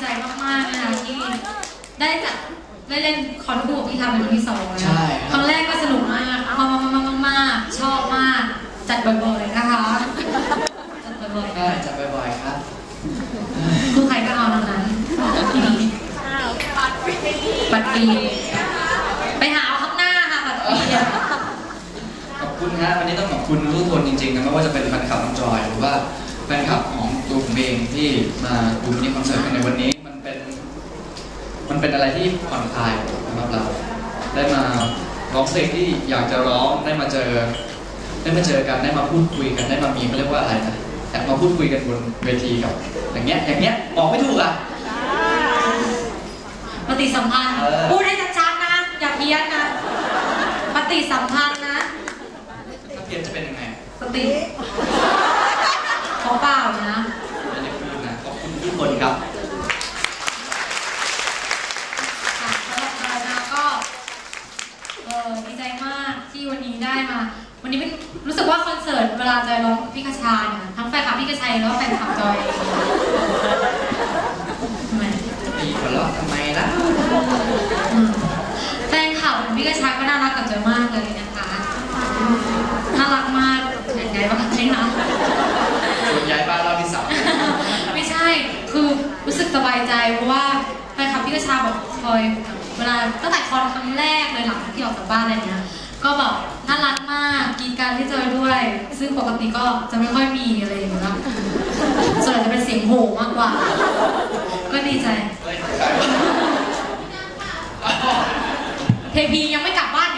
ใจมากๆนะคะที่ได้จัดได้เล่นคอนบูพี่ทำเป็นคนที่สองนะใช่ครั้งแรกก็สนุกมากมากมากมากมากชอบมาก จัดบ่อยๆนะคะ จัดบ่อยๆจัดบ่อยๆครับคุอใครก็เอาทั้งนั้นที่นี่บัตปีไปหาเอาข้างหน้าค่ะบัตปีขอบคุณครับวันนี้ต้องขอบคุณทุกคนจริงๆนะไม่ว่าจะเป็นแฟนคลับน้องจอยหรือว่าแฟนคลับของ เองที่มาดูมินิคอนเสิร์ตกันในวันนี้มันเป็นมันเป็นอะไรที่ผ่อนคลายสำหรับเรา ได้มาร้องเพลงที่อยากจะร้องได้มาเจอ ได้มาเจอกันได้มาพูดคุยกันได้มามีเขาเรียกว่าอะไรนะอยากมาพูดคุยกันบนเวทีกับ อย่างเงี้ยอย่างเงี้ยบอกไม่ถูกอะปฏิสัมพันธ์เออพูดให้ชัดๆนะอย่าเพี้ยนนะปฏิสัมพันธ์นะถ้าเพียนจะเป็นยังไงสติเขาเปล่านะ ไม่ได้พูดนะขอบคุณทุกคนครับ ค่ะสำหรับเรานะก็เออดีใจมากที่วันนี้ได้มา วันนี้เป็นรู้สึกว่าคอนเสิร์ตเวลาจอยร้องกับพี่กระชาเนี่ยทั้งแฟนคลับพี่กระชัยแล้วก็แฟนคลับจอยทำไมมีคนร้องทำไมล่ะอืมแฟนคลับของพี่กระชาก็น่ารักกับจอยมากเลยนะคะน่ารักมากอย่างไรบ้างใช่ไหมคะชวนย้ายบ้านรอบที่สามไม่ใช่คือรู้สึกสบายใจเพราะว่าแฟนคลับพี่กระชาบอกคอย เวลาตั้งแต่คอนครั้งแรกเลยหลังจากที่ออกจากบ้านอะไรเนี้ย ก็แบบน่ารักมากกรีดการที่เจอด้วย ซึ่งปกติก็จะไม่ค่อยมีอะไรอย่างเงี้ยส่วนใหญ่จะเป็นเสียงโห่มากกว่า ก็ดีใจเฮ้ยใครเทพียังไม่กลับบ้าน